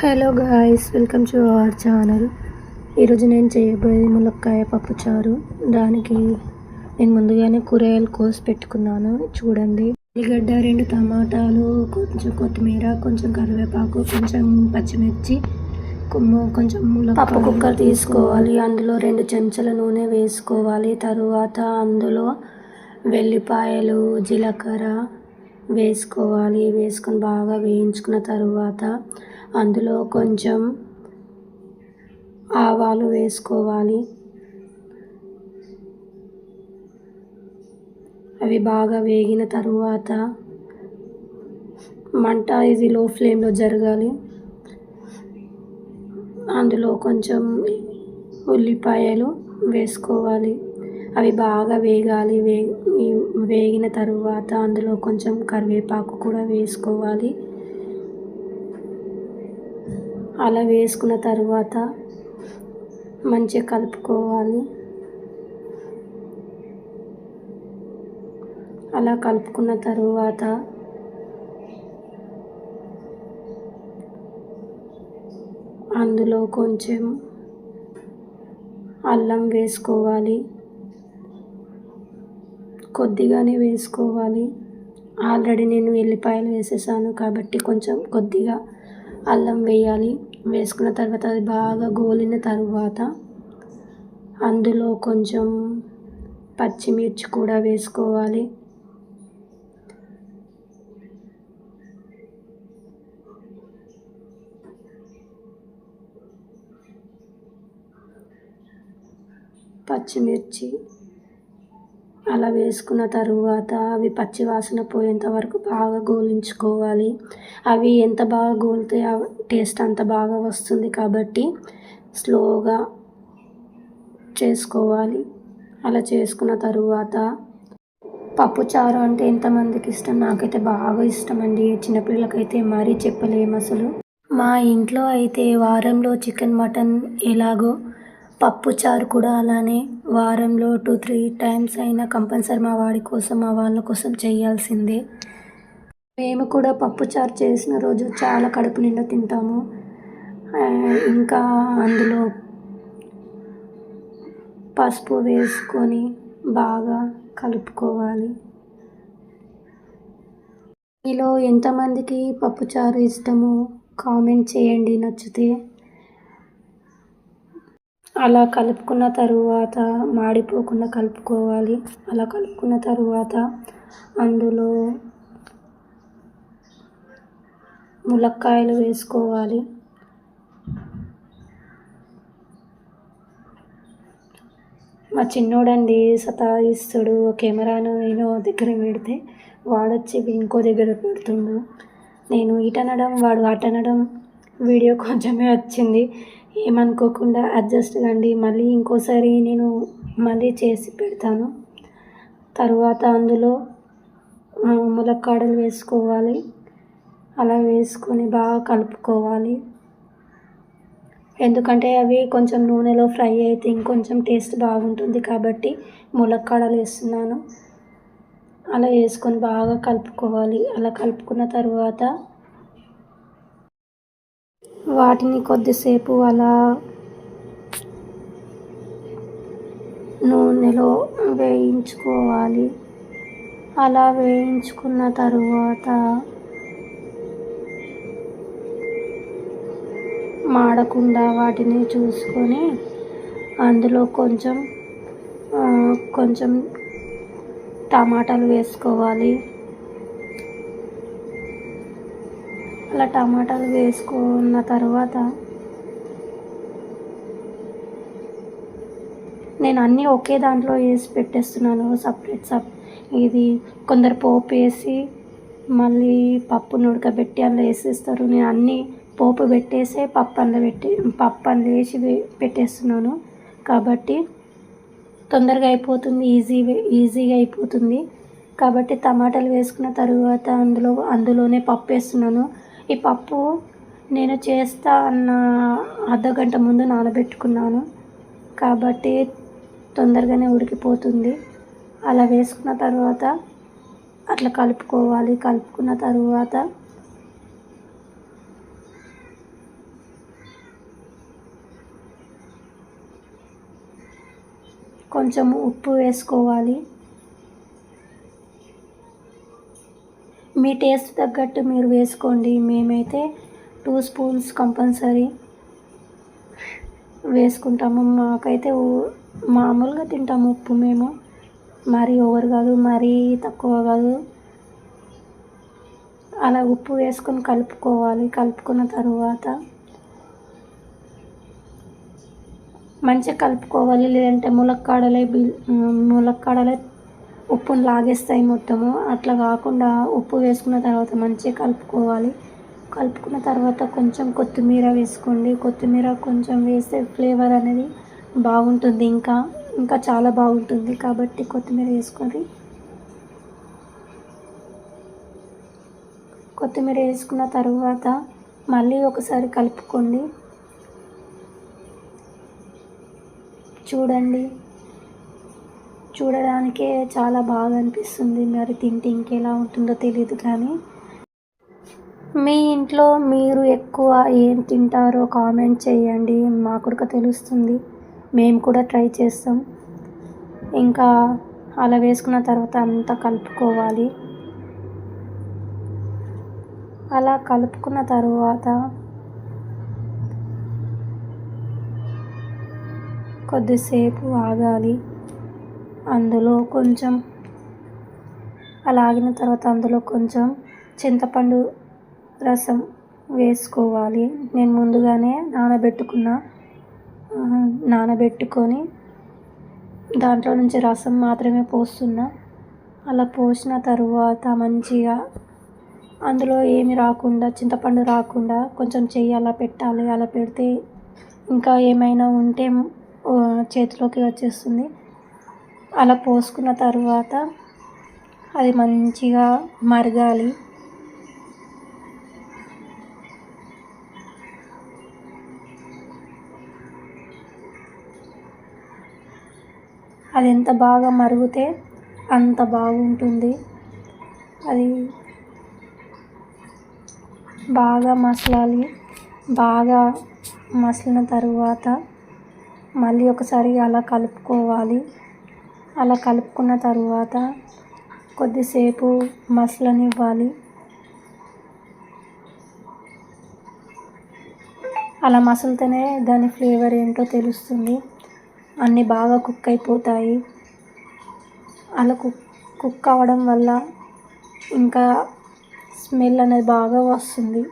Hello guys welcome to our channel. ఈరోజు నేను చేయబోయేది ములక్కాయ పప్పుచారు దానికి నేను ముందుగానే కూరగాయలు కోసి పెట్టుకున్నాను. చూడండి. ఉల్లిగడ్డ రెండు టమాటాలు కొంచెం కొత్తిమీర కొంచెం కరివేపాకు కొంచెం పచ్చిమిర్చి కొమ్ము- కొంచెం పప్పు కుక్కర్ తీసుకోవాలి. అందులో రెండు చెంచాల నూనె వేసుకోవాలి. తరువాత అందులో వెల్లిపాయలు జీలకర్ర వేసుకోవాలి. వేసుకొని బాగా వేయించుకున్న తరువాత అందులో కొంచెం ఆవాలు వేసుకోవాలి. అవి బాగా వేగిన తరువాత మంట ఇది లో ఫ్లేమ్లో జరగాలి. అందులో కొంచెం ఉల్లిపాయలు వేసుకోవాలి. అవి బాగా వేగాలి. వే వేగిన తరువాత అందులో కొంచెం కరివేపాకు కూడా వేసుకోవాలి. అలా వేసుకున్న తర్వాత మంచిగా కలుపుకోవాలి. అలా కలుపుకున్న తరువాత అందులో కొంచెం అల్లం వేసుకోవాలి. కొద్దిగానే వేసుకోవాలి. ఆల్రెడీ నేను ఎల్లిపాయలు వేసేసాను కాబట్టి కొంచెం కొద్దిగా అల్లం వేయాలి. వేసుకున్న తర్వాత అది బాగా గోలిన తరువాత అందులో కొంచెం పచ్చిమిర్చి కూడా వేసుకోవాలి. పచ్చిమిర్చి అలా వేసుకున్న తరువాత అవి పచ్చి వాసన పోయేంత వరకు బాగా గోలించుకోవాలి. అవి ఎంత బాగా గోలితే టేస్ట్ అంత బాగా వస్తుంది కాబట్టి స్లోగా చేసుకోవాలి. అలా చేసుకున్న తరువాత పప్పుచారు అంటే ఎంతమందికి ఇష్టం? నాకైతే బాగా ఇష్టం అండి చిన్నపిల్లలకైతే మరీ చెప్పలేము అసలు. మా ఇంట్లో అయితే వారంలో చికెన్ మటన్ ఎలాగో పప్పుచారు కూడా అలానే వారంలో టూ త్రీ టైమ్స్ అయినా కంపల్సరీ మా వాడి కోసం మా వాళ్ళ కోసం చేయాల్సిందే. మేము కూడా పప్పుచారు చేసిన రోజు చాలా కడుపు నిండా తింటాము. ఇంకా అందులో పసుపు వేసుకొని బాగా కలుపుకోవాలి. మీలో ఎంతమందికి పప్పుచారు ఇష్టమో కామెంట్ చేయండి నచ్చితే. అలా కలుపుకున్న తరువాత మాడిపోకుండా కలుపుకోవాలి. అలా కలుపుకున్న తరువాత అందులో ములక్కాయలు వేసుకోవాలి. మా చిన్నోడండి సతాయిస్తుడు కెమెరాను నేను దగ్గర పెడితే వాడొచ్చి ఇంకో దగ్గర పెడుతుండు. నేను ఇటనడం వాడు అటనడం వీడియో కొంచెమే వచ్చింది. ఏమనుకోకుండా అడ్జస్ట్ కండి. మళ్ళీ ఇంకోసారి నేను మళ్ళీ చేసి పెడతాను. తర్వాత అందులో ములక్కాడలు వేసుకోవాలి. అలా వేసుకొని బాగా కలుపుకోవాలి. ఎందుకంటే అవి కొంచెం నూనెలో ఫ్రై అయితే ఇంకొంచెం టేస్ట్ బాగుంటుంది కాబట్టి ములక్కాడలు వేస్తున్నాను. అలా వేసుకొని బాగా కలుపుకోవాలి. అలా కలుపుకున్న తర్వాత వాటిని కొద్దిసేపు అలా నూనెలో వేయించుకోవాలి. అలా వేయించుకున్న తరువాత మాడకుండా వాటిని చూసుకొని అందులో కొంచెం కొంచెం టమాటాలు వేసుకోవాలి. అలా టమాటాలు వేసుకున్న తర్వాత నేను అన్నీ ఒకే దాంట్లో వేసి పెట్టేస్తున్నాను సపరేట్ సప్ ఇది కొందరు పోపు వేసి మళ్ళీ పప్పును ఉడకబెట్టి అందులో వేసేస్తారు. నేను అన్నీ పోపు పెట్టేసే పప్పు అందులో పెట్టి పప్పు అందులో వేసి పెట్టేస్తున్నాను. కాబట్టి తొందరగా అయిపోతుంది ఈజీ ఈజీగా అయిపోతుంది. కాబట్టి టమాటాలు వేసుకున్న తర్వాత అందులో అందులోనే పప్పు వేస్తున్నాను. ఈ పప్పు నేను చేస్తా అన్న అర్ధ గంట ముందు నానబెట్టుకున్నాను. కాబట్టి తొందరగానే ఉడికిపోతుంది. అలా వేసుకున్న తర్వాత అట్లా కలుపుకోవాలి. కలుపుకున్న తర్వాత కొంచెం ఉప్పు వేసుకోవాలి. మీ టేస్ట్ తగ్గట్టు మీరు వేసుకోండి. మేమైతే టూ స్పూన్స్ కంపల్సరీ వేసుకుంటాము. మాకైతే మామూలుగా తింటాము ఉప్పు మేము. మరీ ఓవర్ కాదు మరీ తక్కువ కాదు. అలా ఉప్పు వేసుకొని కలుపుకోవాలి. కలుపుకున్న తర్వాత మంచిగా కలుపుకోవాలి. లేదంటే ములక్కాడలే బిల్ ములక్కాడలే ఉప్పును లాగేస్తాయి మొత్తము. అట్లా కాకుండా ఉప్పు వేసుకున్న తర్వాత మంచిగా కలుపుకోవాలి. కలుపుకున్న తర్వాత కొంచెం కొత్తిమీర వేసుకోండి. కొత్తిమీర కొంచెం వేస్తే ఫ్లేవర్ అనేది బాగుంటుంది ఇంకా. ఇంకా చాలా బాగుంటుంది కాబట్టి కొత్తిమీర వేసుకోండి కొత్తిమీర వేసుకున్న తర్వాత మళ్ళీ ఒకసారి కలుపుకోండి. చూడండి. చూడడానికే చాలా బాగా అనిపిస్తుంది మరి తింటే ఇంకెలా ఉంటుందో తెలియదు కానీ. మీ ఇంట్లో మీరు ఎక్కువ ఏం తింటారో కామెంట్ చేయండి. మా కూడా తెలుస్తుంది. మేము కూడా ట్రై చేస్తాం. ఇంకా అలా వేసుకున్న తర్వాత అంతా కలుపుకోవాలి. అలా కలుపుకున్న తర్వాత కొద్దిసేపు ఆగాలి. అందులో కొంచెం అలా ఆగిన తర్వాత అందులో కొంచెం చింతపండు రసం వేసుకోవాలి. నేను ముందుగానే నానబెట్టుకున్న నానబెట్టుకొని దాంట్లో నుంచి రసం మాత్రమే పోస్తున్నా. అలా పోసిన తరువాత మంచిగా అందులో ఏమి రాకుండా చింతపండు రాకుండా కొంచెం చెయ్యి అలా పెట్టాలి. అలా పెడితే ఇంకా ఏమైనా ఉంటే చేతిలోకి వచ్చేస్తుంది. అలా పోసుకున్న తర్వాత అది మంచిగా మరగాలి. అది ఎంత బాగా మరుగుతే అంత బాగుంటుంది. అది బాగా మసలాలి. బాగా మసలిన తరువాత మళ్ళీ ఒకసారి అలా కలుపుకోవాలి. అలా కలుపుకున్న తరువాత కొద్దిసేపు మసలనివ్వాలి. అలా మసలితేనే దాని ఫ్లేవర్ ఏంటో తెలుస్తుంది. అన్నీ బాగా కుక్ అయిపోతాయి. అలా కుక్ కుక్ అవ్వడం వల్ల ఇంకా స్మెల్ అనేది బాగా వస్తుంది.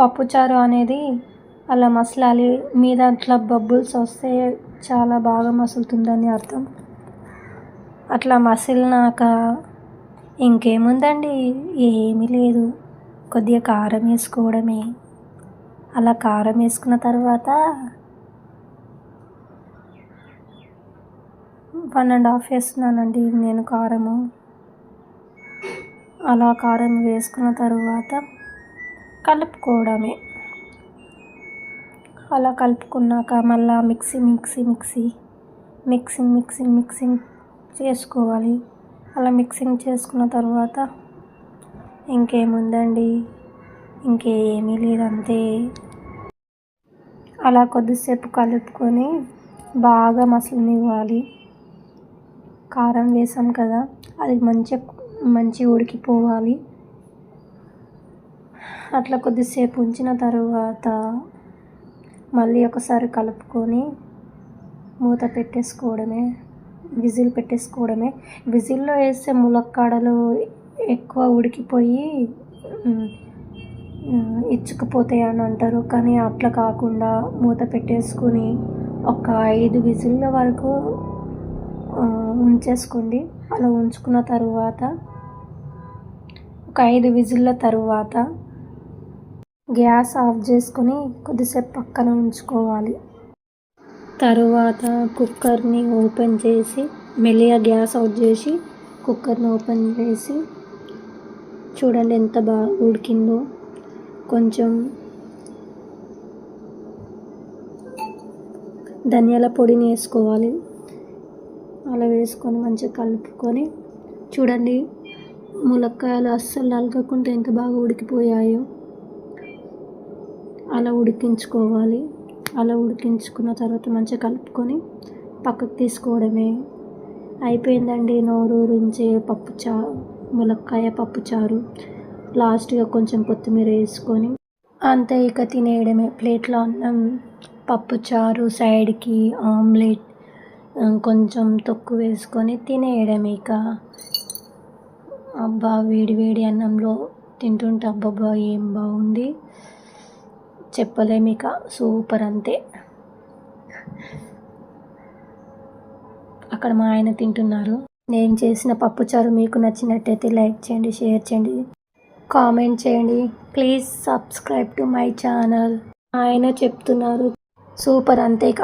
పప్పుచారు అనేది అలా మసలాలి మీద అట్లా బబుల్స్ వస్తే చాలా బాగా మసులుతుందని అర్థం. అట్లా మసిలినాక ఇంకేముందండి? ఏమీ లేదు. కొద్దిగా కారం వేసుకోవడమే. అలా కారం వేసుకున్న తర్వాత వన్ అండ్ హాఫ్ వేస్తున్నానండి నేను కారము. అలా కారం వేసుకున్న తర్వాత కలుపుకోవడమే. అలా కలుపుకున్నాక మళ్ళా mixie mixie mixie mixing mixing mixing చేసుకోవాలి. అలా మిక్సింగ్ చేసుకున్న తర్వాత ఇంకేముందండి? ఇంకేమీ లేదంతే. అలా కొద్దిసేపు కలుపుకొని బాగా మసలనివ్వాలి. కారం వేసాం కదా అది మంచిగా మంచిగా ఉడికిపోవాలి. అట్లా కొద్దిసేపు ఉంచిన తర్వాత మళ్ళీ ఒకసారి కలుపుకొని మూత పెట్టేసుకోవడమే విజిల్ పెట్టేసుకోవడమే. విజిల్లో వేస్తే ములక్కాడలు ఎక్కువ ఉడికిపోయి ఇచ్చుకుపోతాయి అని అంటారు. కానీ అట్లా కాకుండా మూత పెట్టేసుకొని ఒక ఐదు విజిల్ల వరకు ఉంచేసుకోండి. అలా ఉంచుకున్న తరువాత ఒక ఐదు విజిల్ల తరువాత గ్యాస్ ఆఫ్ చేసుకొని కొద్దిసేపు పక్కన ఉంచుకోవాలి. తరువాత కుక్కర్ని ఓపెన్ చేసి మెల్లిగా గ్యాస్ ఆఫ్ చేసి కుక్కర్ని ఓపెన్ చేసి చూడండి ఎంత బాగా ఉడికిందో. కొంచెం ధనియాల పొడిని వేసుకోవాలి. అలా వేసుకొని మంచిగా కలుపుకొని చూడండి ములక్కాయలు అస్సలు నలగకుండా ఎంత బాగా ఉడికిపోయాయో. అలా ఉడికించుకోవాలి. అలా ఉడికించుకున్న తర్వాత మంచిగా కలుపుకొని పక్కకు తీసుకోవడమే. అయిపోయిందండి నోరూరించే పప్పు చా ములక్కాయ పప్పు చారు. లాస్ట్గా కొంచెం కొత్తిమీర వేసుకొని అంతే ఇక తినేయడమే. ప్లేట్లో అన్నం పప్పు చారు సైడ్కి ఆమ్లెట్ కొంచెం తొక్కు వేసుకొని తినేయడమే ఇక. అబ్బా వేడి వేడి అన్నంలో తింటుంటే అబ్బబ్బా ఏం బాగుంది. చెప్పలేము ఇక సూపర్ అంతే అక్కడ మా ఆయన తింటున్నారు. నేను చేసిన పప్పుచారు మీకు నచ్చినట్టయితే లైక్ చేయండి షేర్ చేయండి కామెంట్ చేయండి. Please subscribe to my channel. ఆయన చెప్తున్నారు. సూపర్ అంతే ఇక.